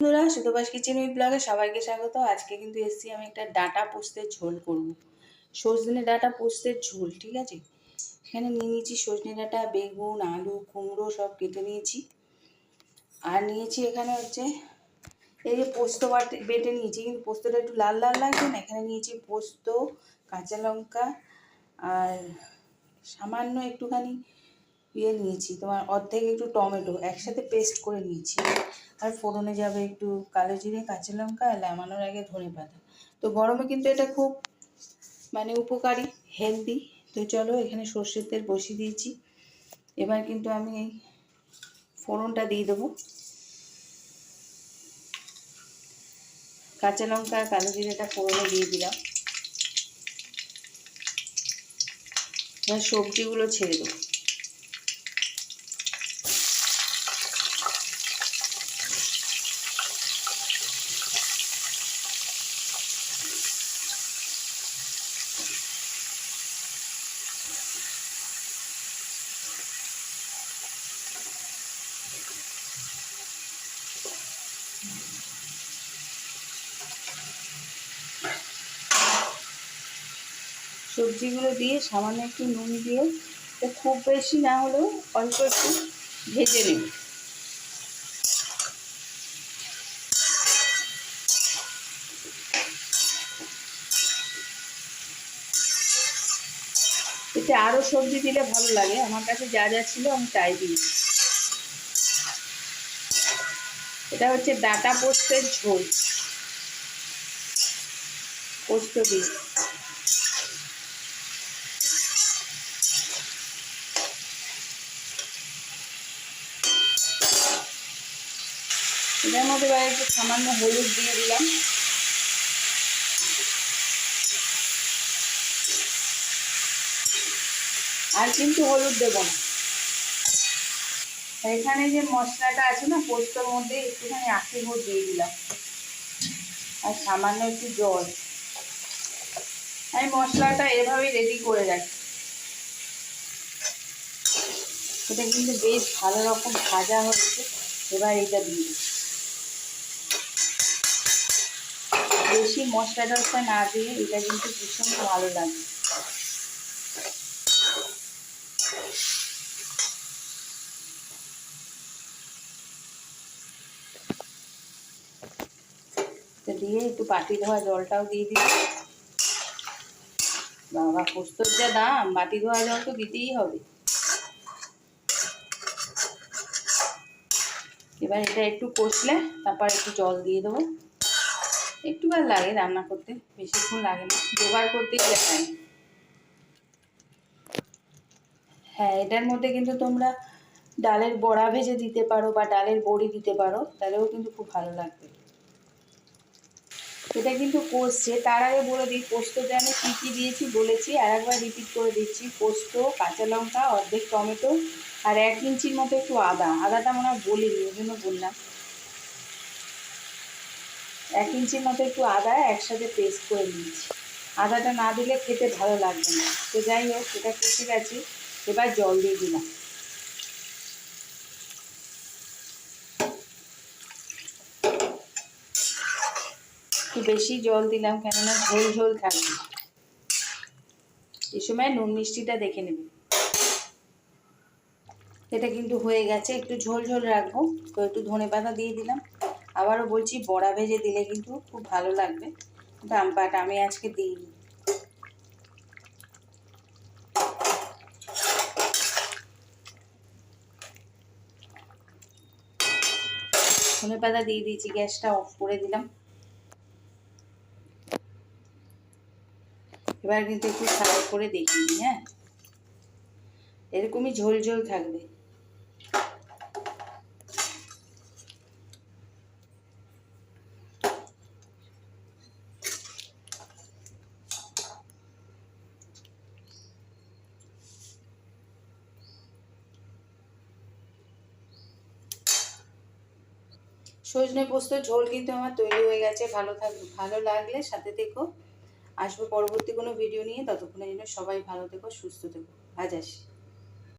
বন্ধুরা সুতোবাস kitchen with ব্লগে সবাইকে স্বাগত। আজকে কিন্তু এসেছি আমি একটা ডাটা পোস্তের ঝোল করব। সজনে ডাটা পোস্তের ঝোল, ঠিক আছে? এখানে নিয়ে নিয়েছি সজনে ডাটা, বেগুন, আলু, কুমড়ো, সব কেটে নিয়েছি। আর নিয়েছি এখানে হচ্ছে, এই যে পোস্ত বাটে, বেটে নিয়েছি। কিন্তু পোস্তটা একটু লাল লাল লাগছে না? এখানে নিয়েছি পোস্ত, কাঁচা লঙ্কা, আর সামান্য একটুখানি ইয়ে নিয়েছি, তোমার অর্ধেক একটু টমেটো একসাথে পেস্ট করে নিয়েছি। আর ফোড়নে যাবে একটু কালো জিরে, কাঁচা লঙ্কা লামানোর আগে ধনে পাতা। তো গরমে কিন্তু এটা খুব মানে উপকারী হেলদি তো চলো এখানে সর্ষের তেল বসিয়ে দিয়েছি। এবার কিন্তু আমি এই ফোড়নটা দিয়ে দেবো। কাঁচা লঙ্কা আর কালো জিরেটা ফোড়নে দিয়ে দিলাম। এবার সবজিগুলো ছেড়ে দেবো। সবজিগুলো দিয়ে সামান্য একটু নুন দিয়ে খুব বেশি না হলেও অল্প একটু ভেজে নেব। এতে আরও সবজি দিলে ভালো লাগে, আমার কাছে যা যা ছিল আমি তাই দিয়েছি এটা হচ্ছে ডাটা পোস্তের ঝোল। পোস্ত দিয়ে। এটার মধ্যে এবার একটু সামান্য হলুদ দিয়ে দিলাম। আর কিন্তু হলুদ দেব না। এখানে যে মশলাটা আছে না, পোস্তর মধ্যে একটুখানি আখি গুড় দিয়ে দিলাম। আর সামান্য একটু জল। আমি মশলাটা এভাবেই রেডি করে রাখি। এটা কিন্তু বেশ ভালো রকম ভাজা হয়েছে। এবার এটা দিয়ে বেশি মশলা টশলা না দিয়ে এটা কিন্তু ভীষণ ভালো লাগে। দিয়ে একটু বাটি ধোয়া জলটাও দিয়ে দিই বাবা, পোস্তর যা দাম, বাটি ধোয়া জল তো দিতেই হবে। এবার এটা একটু কষলে, তারপর একটু জল দিয়ে দেবো। একটু আর লাগে রান্না করতে, বেশিক্ষণ লাগে না, জোগাড় করতেই হ্যাঁ এটার মধ্যে কিন্তু তোমরা ডালের বড়া ভেজে দিতে পারো বা ডালের বড়ি দিতে পারো, তাহলেও কিন্তু খুব ভালো লাগবে। এটা কিন্তু কষছে তার আগে বলে দিই পোস্ততে আমি কী কী দিয়েছি বলেছি, আর একবার রিপিট করে দিচ্ছি, পোস্ত, কাঁচা লঙ্কা, অর্ধেক টমেটো, আর এক ইঞ্চির মতো একটু আদা। আদাটা মনে হয় বলিনি, ওই জন্য বললাম। এক ইঞ্চির মতো একটু আদা একসাথে পেস্ট করে নিয়েছি। আদাটা না দিলে খেতে ভালো লাগবে না। তো যাই হোক সেটা কষে গেছে। এবার জল দিয়ে দিলাম। একটু বেশি জল দিলাম, কেননা ঝোল ঝোল থাকবে। এই সময় নুন মিষ্টিটা দেখে নেবে। এটা কিন্তু হয়ে গেছে। একটু ঝোল ঝোল রাখব। তো একটু ধনে পাতা দিয়ে দিলাম। আবারও বলছি, বড়া ভেজে দিলে কিন্তু খুব ভালো লাগবে। বাট আমি আজকে দিইনি। ধনে পাতা দিয়ে দিয়েছি, গ্যাসটা অফ করে দিলাম। এবার কিন্তু একটু ফ্রাই করে দেখিনি হ্যাঁ? এরকমই ঝোল ঝোল থাকবে। সজনে পোস্ত ঝোল কিন্তু আমার তৈরি হয়ে গেছে। ভালো থাক, ভালো লাগলে সাথে থেকো। আসব পরবর্তী কোনো ভিডিও নিয়ে। ততক্ষণের জন্য সবাই ভালো থেকো, সুস্থ থেকো। আজ আসি।